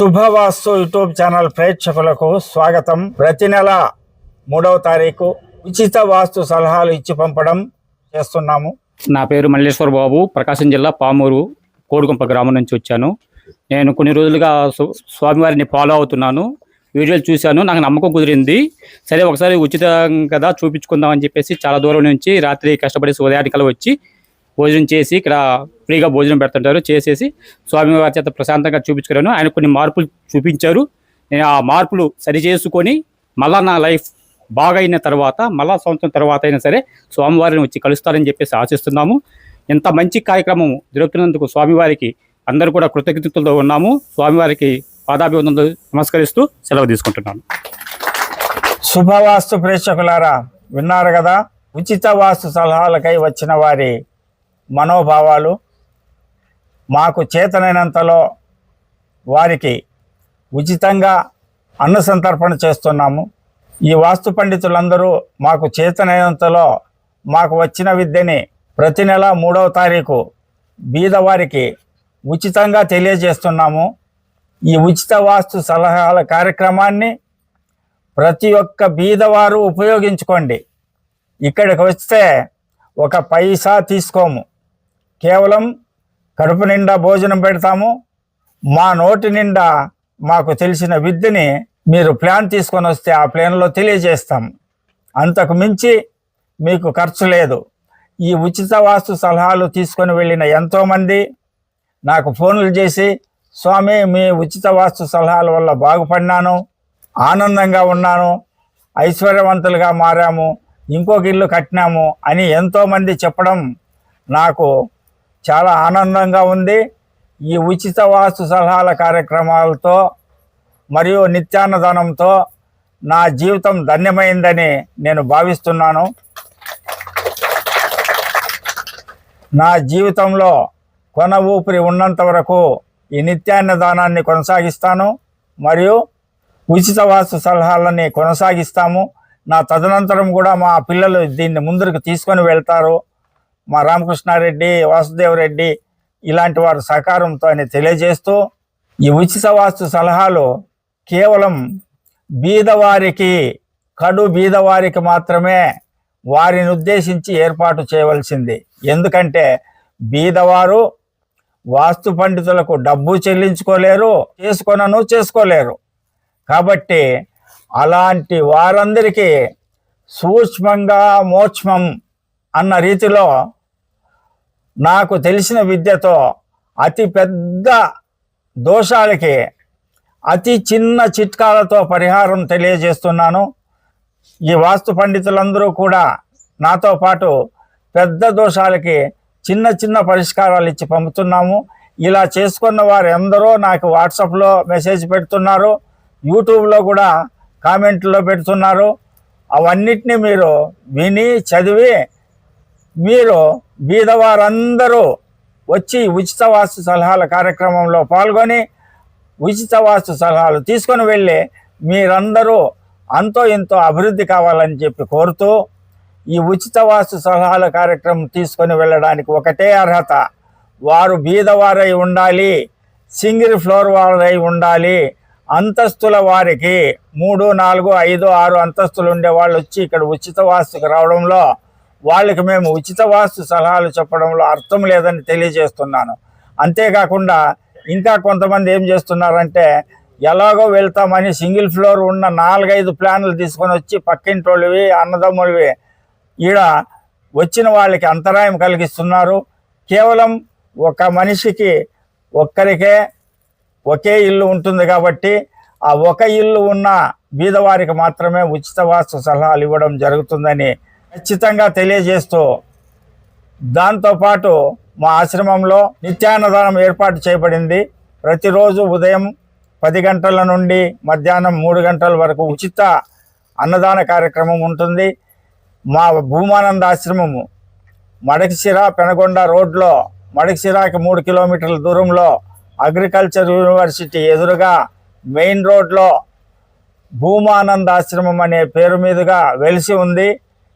శుభవాస్తు YouTube channel ప్రేక్షకులకు స్వాగతం. ప్రతి నెల మూడవ తారీఖు ఉచిత వాస్తు సలహాలు ఇచ్చి పంపడం చేస్తున్నాము. నా పేరు మల్లేశ్వర బాబు. ప్రకాశం జిల్లా పామూరు కోడుగుంప గ్రామం నుంచి వచ్చాను. నేను కొన్ని రోజులుగా స్వామివారిని ఫాలో అవుతున్నాను. వీడియోలు చూశాను. నాకు నమ్మకం కుదిరింది. సరే ఒకసారి ఉచితం కదా చూపించుకుందాం అని చెప్పేసి చాలా దూరం నుంచి రాత్రి కష్టపడి ఉదయానికల్లా వచ్చి భోజనం చేసి ఇక్కడ ఫ్రీగా భోజనం పెడుతుంటారు. చేసేసి స్వామివారి చేత ప్రశాంతంగా చూపించుకున్నాను. ఆయన కొన్ని మార్పులు చూపించారు. నేను ఆ మార్పులు సరి చేసుకొని మళ్ళా నా లైఫ్ బాగా అయిన తర్వాత మళ్ళా సంవత్సరం తర్వాత అయినా సరే స్వామివారిని వచ్చి కలుస్తారని చెప్పేసి ఆశిస్తున్నాము. ఇంత మంచి కార్యక్రమం జరుగుతున్నందుకు స్వామివారికి అందరూ కూడా కృతజ్ఞతలతో ఉన్నాము. స్వామివారికి పాదాభివందనలు నమస్కరిస్తూ సెలవు తీసుకుంటున్నాను. శుభవాస్తు ప్రేక్షకులారా విన్నారు కదా? ఉచిత వాస్తు సలహాలకై వచ్చిన వారి మనోభావాలు మాకు చేతనైనంతలో వారికి ఉచితంగా అన్న సంతర్పణ చేస్తున్నాము. ఈ వాస్తు పండితులందరూ మాకు చేతనైనంతలో మాకు వచ్చిన విద్యని ప్రతి నెల మూడవ తారీఖు బీదవారికి ఉచితంగా తెలియజేస్తున్నాము. ఈ ఉచిత వాస్తు సలహాల కార్యక్రమాన్ని ప్రతి ఒక్క బీదవారు ఉపయోగించుకోండి. ఇక్కడికి వస్తే ఒక పైసా తీసుకోము. కేవలం కడుపు నిండా భోజనం పెడతాము. మా నోటి నిండా మాకు తెలిసిన విద్యని మీరు ప్లాన్ తీసుకొని వస్తే ఆ ప్లాన్లో తెలియజేస్తాం. అంతకు మించి మీకు ఖర్చు లేదు. ఈ ఉచిత వాస్తు సలహాలు తీసుకొని వెళ్ళిన ఎంతోమంది నాకు ఫోన్లు చేసి స్వామి మీ ఉచిత వాస్తు సలహాల వల్ల బాగుపడినాను ఆనందంగా ఉన్నాను ఐశ్వర్యవంతులుగా మారాము ఇంకొక ఇల్లు కట్టినాము అని ఎంతోమంది చెప్పడం నాకు చాలా ఆనందంగా ఉంది. ఈ ఉచిత వాస్తు సలహాల కార్యక్రమాలతో మరియు నిత్యాన్నదానంతో నా జీవితం ధన్యమైందని నేను భావిస్తున్నాను. నా జీవితంలో కొన ఊపిరి ఉన్నంత వరకు ఈ నిత్యాన్నదానాన్ని కొనసాగిస్తాను మరియు ఉచిత వాస్తు సలహాలని కొనసాగిస్తాము. నా తదనంతరం కూడా మా పిల్లలు దీన్ని ముందరకు తీసుకొని వెళ్తారు. మా రామకృష్ణారెడ్డి వాసుదేవరెడ్డి ఇలాంటి వారి సహకారంతో అని తెలియజేస్తూ ఈ ఉచిత వాస్తు సలహాలు కేవలం బీదవారికి కడు బీదవారికి మాత్రమే వారిని ఉద్దేశించి ఏర్పాటు చేయవలసింది. ఎందుకంటే బీదవారు వాస్తు పండితులకు డబ్బు చెల్లించుకోలేరు చేసుకొనను చేసుకోలేరు. కాబట్టి అలాంటి వారందరికీ సూక్ష్మంగా మోక్ష్మం అన్న రీతిలో నాకు తెలిసిన విద్యతో అతి పెద్ద దోషాలకి అతి చిన్న చిట్కాలతో పరిహారం తెలియజేస్తున్నాను. ఈ వాస్తు పండితులందరూ కూడా నాతో పాటు పెద్ద దోషాలకి చిన్న చిన్న పరిష్కారాలు ఇచ్చి పంపుతున్నాము. ఇలా చేసుకున్న వారు ఎందరో నాకు వాట్సాప్లో మెసేజ్ పెడుతున్నారు. యూట్యూబ్లో కూడా కామెంట్లో పెడుతున్నారు. అవన్నిటిని మీరు విని చదివి మీరు బీదవారందరూ వచ్చి ఉచిత వాస్తు సలహాల కార్యక్రమంలో పాల్గొని ఉచిత వాస్తు సలహాలు తీసుకొని వెళ్ళి మీరందరూ అంతో ఎంతో అభివృద్ధి కావాలని చెప్పి కోరుతూ ఈ ఉచిత వాస్తు సలహాల కార్యక్రమం తీసుకొని వెళ్ళడానికి ఒకటే అర్హత. వారు బీదవారై ఉండాలి సింగిల్ ఫ్లోర్ వారై ఉండాలి. అంతస్తుల వారికి మూడు నాలుగు ఐదు ఆరు అంతస్తులు ఉండే వాళ్ళు వచ్చి ఇక్కడ ఉచిత వాస్తుకు రావడంలో వాళ్ళకి మేము ఉచిత వాస్తు సలహాలు చెప్పడంలో అర్థం లేదని తెలియజేస్తున్నాను. అంతేకాకుండా ఇంకా కొంతమంది ఏం చేస్తున్నారంటే ఎలాగో వెళ్తామని సింగిల్ ఫ్లోర్ ఉన్న నాలుగైదు ప్లాన్లు తీసుకొని వచ్చి పక్కింటోళ్ళవి అన్నదమ్ములవి ఈడ వచ్చిన వాళ్ళకి అంతరాయం కలిగిస్తున్నారు. కేవలం ఒక మనిషికి ఒక్కరికే ఒకే ఇల్లు ఉంటుంది కాబట్టి ఆ ఒక ఇల్లు ఉన్న బీదవారికి మాత్రమే ఉచిత వాస్తు సలహాలు ఇవ్వడం జరుగుతుందని ఖచ్చితంగా తెలియజేస్తూ దాంతోపాటు మా ఆశ్రమంలో నిత్యాన్నదానం ఏర్పాటు చేయబడింది. ప్రతిరోజు ఉదయం పది గంటల నుండి మధ్యాహ్నం మూడు గంటల వరకు ఉచిత అన్నదాన కార్యక్రమం ఉంటుంది. మా భూమానంద ఆశ్రమము మడకశిర పెనగొండ రోడ్లో మడకశిరాకి మూడు కిలోమీటర్ల దూరంలో అగ్రికల్చర్ యూనివర్సిటీ ఎదురుగా మెయిన్ రోడ్లో భూమానంద ఆశ్రమం అనే పేరు మీదుగా వెలిసి ఉంది.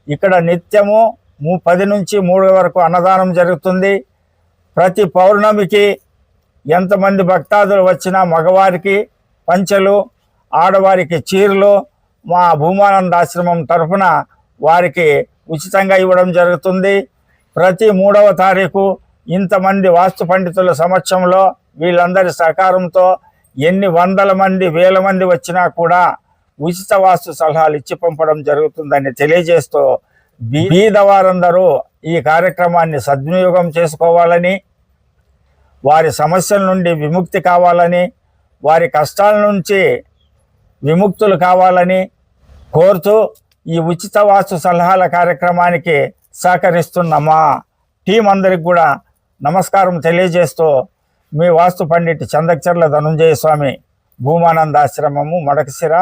ఇక్కడ నిత్యము ము- పది నుంచి మూడు వరకు అన్నదానం జరుగుతుంది. ప్రతి పౌర్ణమికి ఎంతమంది భక్తాదులు వచ్చినా మగవారికి పంచెలు ఆడవారికి చీరలు మా భూమానంద ఆశ్రమం తరఫున వారికి ఉచితంగా ఇవ్వడం జరుగుతుంది. ప్రతి మూడవ తారీఖు ఇంతమంది వాస్తు పండితుల సమక్షంలో వీళ్ళందరి సహకారంతో ఎన్ని వందల మంది వేల మంది వచ్చినా కూడా ఉచిత వాస్తు సలహాలు ఇచ్చి పంపడం జరుగుతుందని తెలియజేస్తూ బీద వారందరూ ఈ కార్యక్రమాన్ని సద్వినియోగం చేసుకోవాలని వారి సమస్యల నుండి విముక్తి కావాలని వారి కష్టాల నుంచి విముక్తులు కావాలని కోరుతూ ఈ ఉచిత వాస్తు సలహాల కార్యక్రమానికి సహకరిస్తున్న మా టీం అందరికి కూడా నమస్కారం తెలియజేస్తూ మీ వాస్తు పండిట్ చందక్చర్ల ధనుంజయ స్వామి భూమానందాశ్రమము మడకశిర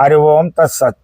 हरिओम तत्सत.